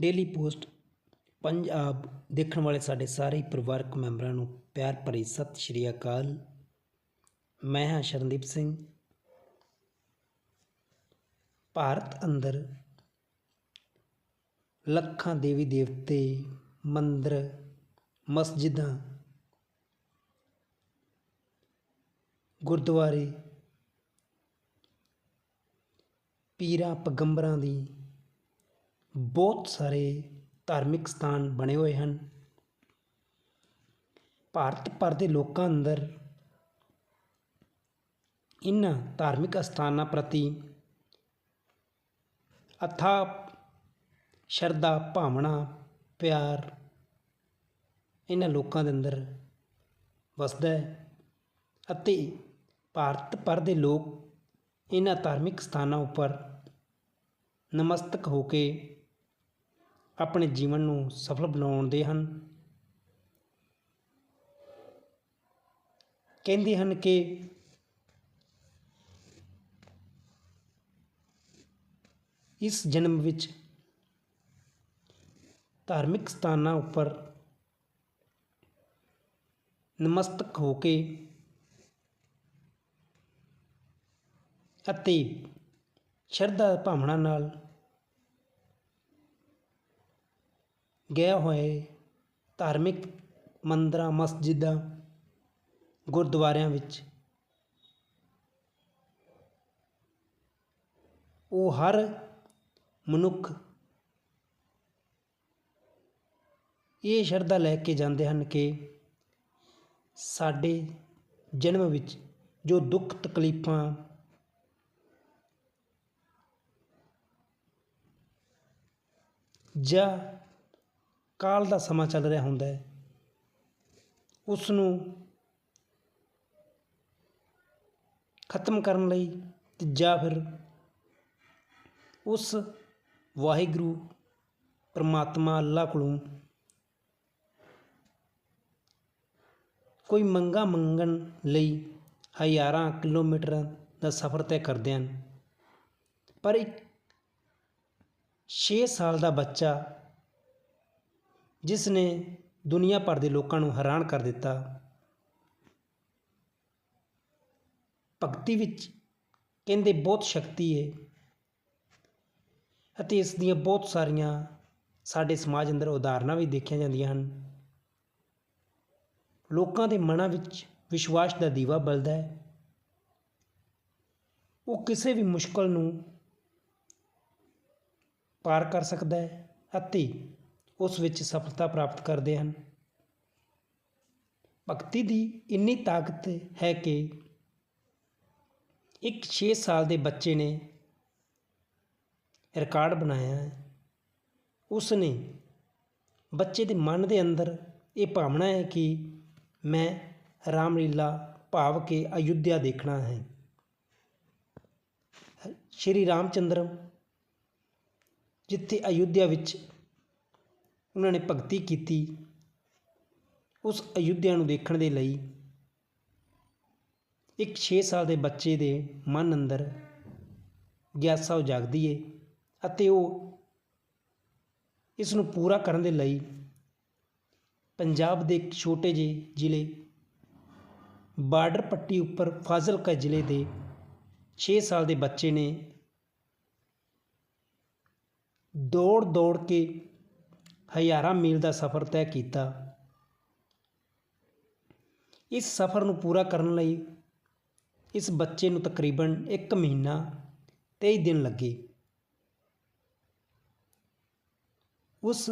Daily post Punjab ਦੇਖਣ ਵਾਲੇ ਸਾਡੇ ਸਾਰੇ ਪਰਿਵਾਰਕ ਮੈਂਬਰਾਂ ਨੂੰ ਪਿਆਰ ਭਰੀ ਸਤਿ ਸ਼੍ਰੀ ਅਕਾਲ। ਮੈਂ ਹਾਂ ਸ਼ਰਨਦੀਪ ਸਿੰਘ। ਭਾਰਤ ਅੰਦਰ ਲੱਖਾਂ ਦੇਵੀ ਦੇਵਤੇ, ਮੰਦਰ, ਮਸਜਿਦਾਂ, ਗੁਰਦੁਆਰੇ, ਪੀਰਾਂ, ਪੈਗੰਬਰਾਂ ਦੀ ਬਹੁਤ ਸਾਰੇ ਧਾਰਮਿਕ ਸਥਾਨ ਬਣੇ ਹੋਏ ਹਨ। ਭਾਰਤ ਭਰ ਦੇ ਲੋਕਾਂ ਅੰਦਰ ਇਨ੍ਹਾਂ ਧਾਰਮਿਕ ਅਸਥਾਨਾਂ ਪ੍ਰਤੀ ਅਥਾ ਸ਼ਰਧਾ, ਭਾਵਨਾ, ਪਿਆਰ ਇਹਨਾਂ ਲੋਕਾਂ ਦੇ ਅੰਦਰ ਵਸਦਾ ਹੈ ਅਤੇ ਭਾਰਤ ਭਰ ਦੇ ਲੋਕ ਇਹਨਾਂ ਧਾਰਮਿਕ ਸਥਾਨਾਂ ਉੱਪਰ ਨਮਸਤਕ ਹੋ ਕੇ ਆਪਣੇ ਜੀਵਨ ਨੂੰ ਸਫਲ ਬਣਾਉਂਦੇ ਹਨ। ਕਹਿੰਦੇ ਹਨ ਕਿ ਇਸ ਜਨਮ ਵਿੱਚ ਧਾਰਮਿਕ ਸਥਾਨਾਂ ਉੱਪਰ ਨਮਸਤਕ ਹੋ ਕੇ ਅਤੇ ਸ਼ਰਧਾ ਭਾਵਨਾ ਨਾਲ ਗਏ ਹੋਏ ਧਾਰਮਿਕ ਮੰਦਰਾਂ, ਮਸਜਿਦਾਂ, ਗੁਰਦੁਆਰਿਆਂ ਵਿੱਚ। ਉਹ ਹਰ ਮਨੁੱਖ ਇਹ ਸ਼ਰਧਾ ਲੈ ਕੇ ਜਾਂਦੇ ਹਨ ਕਿ ਸਾਡੇ ਜਨਮ ਵਿੱਚ ਜੋ ਦੁੱਖ ਤਕਲੀਫਾਂ ਜਾਂ ਕਾਲ ਦਾ ਸਮਾਂ ਚੱਲ ਰਿਹਾ ਹੁੰਦਾ ਹੈ। ਉਸ ਨੂੰ ਖਤਮ ਕਰਨ ਲਈ ਜਾਂ ਫਿਰ ਉਸ ਵਾਹਿਗੁਰੂ ਪਰਮਾਤਮਾ ਅੱਲਾ ਕੋਲੋਂ ਕੋਈ ਮੰਗਾ ਮੰਗਣ ਲਈ ਹਜ਼ਾਰਾਂ ਕਿਲੋਮੀਟਰਾਂ ਦਾ ਸਫ਼ਰ ਤੈਅ ਕਰਦੇ ਹਨ। ਪਰ ਇੱਕ 6 ਸਾਲ ਦਾ ਬੱਚਾ ਜਿਸ ਨੇ ਦੁਨੀਆ ਭਰ ਦੇ ਲੋਕਾਂ ਨੂੰ ਹੈਰਾਨ ਕਰ ਦਿੱਤਾ। ਭਗਤੀ ਵਿੱਚ ਕਹਿੰਦੇ ਬਹੁਤ ਸ਼ਕਤੀ ਹੈ ਅਤੇ ਇਸ ਦੀਆਂ ਬਹੁਤ ਸਾਰੀਆਂ ਸਾਡੇ ਸਮਾਜ ਅੰਦਰ ਉਦਾਹਰਨਾਂ ਵੀ ਦੇਖੀਆਂ ਜਾਂਦੀਆਂ ਹਨ। ਲੋਕਾਂ ਦੇ ਮਨਾਂ ਵਿੱਚ ਵਿਸ਼ਵਾਸ ਦਾ ਦੀਵਾ ਬਲਦਾ ਹੈ ਉਹ ਕਿਸੇ ਵੀ ਮੁਸ਼ਕਲ ਨੂੰ ਪਾਰ ਕਰ ਸਕਦਾ ਹੈ ਅਤੇ ਉਸ ਵਿੱਚ ਸਫਲਤਾ ਪ੍ਰਾਪਤ ਕਰਦੇ ਹਨ। ਭਗਤੀ ਦੀ ਇੰਨੀ ਤਾਕਤ ਹੈ ਕਿ ਇੱਕ 6 ਸਾਲ ਦੇ ਬੱਚੇ ਨੇ ਰਿਕਾਰਡ ਬਣਾਇਆ ਹੈ। ਉਸ ਨੇ ਬੱਚੇ ਦੇ ਮਨ ਦੇ ਅੰਦਰ ਇਹ ਭਾਵਨਾ ਹੈ ਕਿ ਮੈਂ ਰਾਮਲੀਲਾ ਭਾਵ ਕੇ ਅਯੁੱਧਿਆ ਦੇਖਣਾ ਹੈ। ਸ਼੍ਰੀ ਰਾਮਚੰਦਰ ਜਿੱਥੇ ਅਯੁੱਧਿਆ ਵਿੱਚ ਉਹਨਾਂ ਨੇ ਭਗਤੀ ਕੀਤੀ ਉਸ ਅਯੁੱਧਿਆ ਨੂੰ ਦੇਖਣ ਦੇ ਲਈ। ਇੱਕ 6 ਸਾਲ ਦੇ ਬੱਚੇ ਦੇ ਮਨ ਅੰਦਰ ਗਿਆਸਾ ਉਹ ਜਾਗਦੀ ਏ ਅਤੇ ਉਹ ਇਸ ਨੂੰ ਪੂਰਾ ਕਰਨ ਦੇ ਲਈ ਪੰਜਾਬ ਦੇ ਇੱਕ ਛੋਟੇ ਜਿਹੇ ਜ਼ਿਲ੍ਹੇ ਬਾਰਡਰ ਪੱਟੀ ਉੱਪਰ ਫਾਜ਼ਿਲਕਾ ਜ਼ਿਲ੍ਹੇ ਦੇ 6 ਸਾਲ ਦੇ ਬੱਚੇ ਨੇ ਦੌੜ ਦੌੜ ਕੇ ਹਜ਼ਾਰਾਂ ਮੀਲ ਦਾ ਸਫ਼ਰ ਤੈਅ ਕੀਤਾ। ਇਸ ਸਫ਼ਰ ਨੂੰ ਪੂਰਾ ਕਰਨ ਲਈ ਇਸ ਬੱਚੇ ਨੂੰ ਤਕਰੀਬਨ 1 ਮਹੀਨਾ 23 ਦਿਨ ਲੱਗੇ। ਉਸ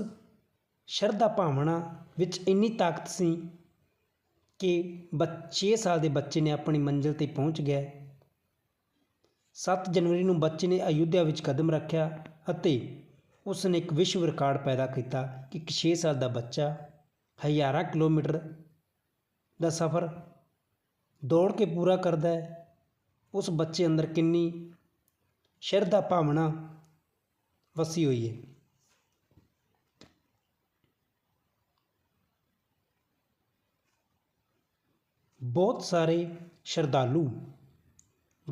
ਸ਼ਰਧਾ ਭਾਵਨਾ ਵਿੱਚ ਇੰਨੀ ਤਾਕਤ ਸੀ ਕਿ ਬੱਚੇ ਸਾਲ ਦੇ ਬੱਚੇ ਨੇ ਆਪਣੀ ਮੰਜ਼ਿਲ ਤੇ ਪਹੁੰਚ ਗਿਆ। 7 ਜਨਵਰੀ ਨੂੰ ਬੱਚੇ ਨੇ ਅਯੁੱਧਿਆ ਵਿੱਚ ਕਦਮ ਰੱਖਿਆ ਅਤੇ ਉਸ ਨੇ ਇੱਕ ਵਿਸ਼ਵ ਰਿਕਾਰਡ ਪੈਦਾ ਕੀਤਾ ਕਿ ਇੱਕ 6 ਸਾਲ ਦਾ ਬੱਚਾ ਹਜ਼ਾਰਾਂ ਕਿਲੋਮੀਟਰ ਦਾ ਸਫ਼ਰ ਦੌੜ ਕੇ ਪੂਰਾ ਕਰਦਾ ਹੈ। ਉਸ ਬੱਚੇ ਅੰਦਰ ਕਿੰਨੀ ਸ਼ਰਧਾ ਭਾਵਨਾ ਵਸੀ ਹੋਈ ਹੈ। ਬਹੁਤ ਸਾਰੇ ਸ਼ਰਧਾਲੂ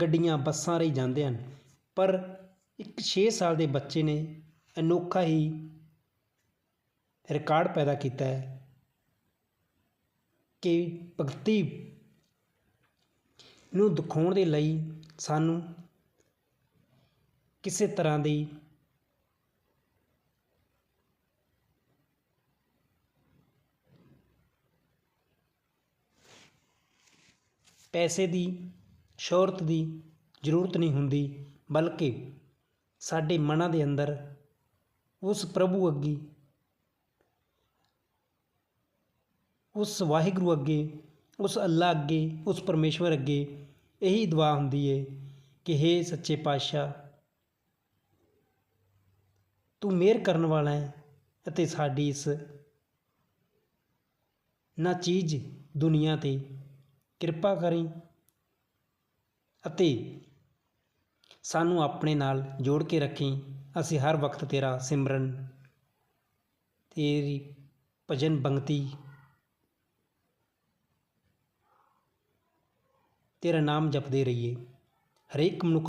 ਗੱਡੀਆਂ, ਬੱਸਾਂ ਰਾਹੀਂ ਜਾਂਦੇ ਹਨ, ਪਰ ਇੱਕ 6 ਸਾਲ ਦੇ ਬੱਚੇ ਨੇ ਅਨੋਖਾ ਹੀ ਰਿਕਾਰਡ ਪੈਦਾ ਕੀਤਾ ਹੈ ਕਿ ਭਗਤੀ ਨੂੰ ਦਿਖਾਉਣ ਦੇ ਲਈ ਸਾਨੂੰ ਕਿਸੇ ਤਰ੍ਹਾਂ ਦੀ ਪੈਸੇ ਦੀ, ਸ਼ੋਹਰਤ ਦੀ ਜ਼ਰੂਰਤ ਨਹੀਂ ਹੁੰਦੀ, ਬਲਕਿ ਸਾਡੇ ਮਨਾਂ ਦੇ ਅੰਦਰ ਉਸ ਪ੍ਰਭੂ ਅੱਗੇ, ਉਸ ਵਾਹਿਗੁਰੂ ਅੱਗੇ, ਉਸ ਅੱਲਾ ਅੱਗੇ, ਉਸ ਪਰਮੇਸ਼ਵਰ ਅੱਗੇ ਇਹੀ ਦੁਆ ਹੁੰਦੀ ਹੈ ਕਿ ਹੇ ਸੱਚੇ ਪਾਤਸ਼ਾਹ, ਤੂੰ ਮਿਹਰ ਕਰਨ ਵਾਲਾ ਹੈ ਅਤੇ ਸਾਡੀ ਇਸ ਨਾ ਚੀਜ਼ ਦੁਨੀਆ ਤੇ ਕਿਰਪਾ ਕਰੀ ਅਤੇ ਸਾਨੂੰ ਆਪਣੇ ਨਾਲ ਜੋੜ ਕੇ ਰੱਖੀ। ਅਸੀਂ ਹਰ ਵਕਤ ਤੇਰਾ ਸਿਮਰਨ ਤੇਰੀ ਭਜਨ ਬੰਗਤੀ ਤੇਰਾ ਨਾਮ ਜਪਦੇ ਰਹੀਏ। ਹਰੇਕ ਮਨੁੱਖ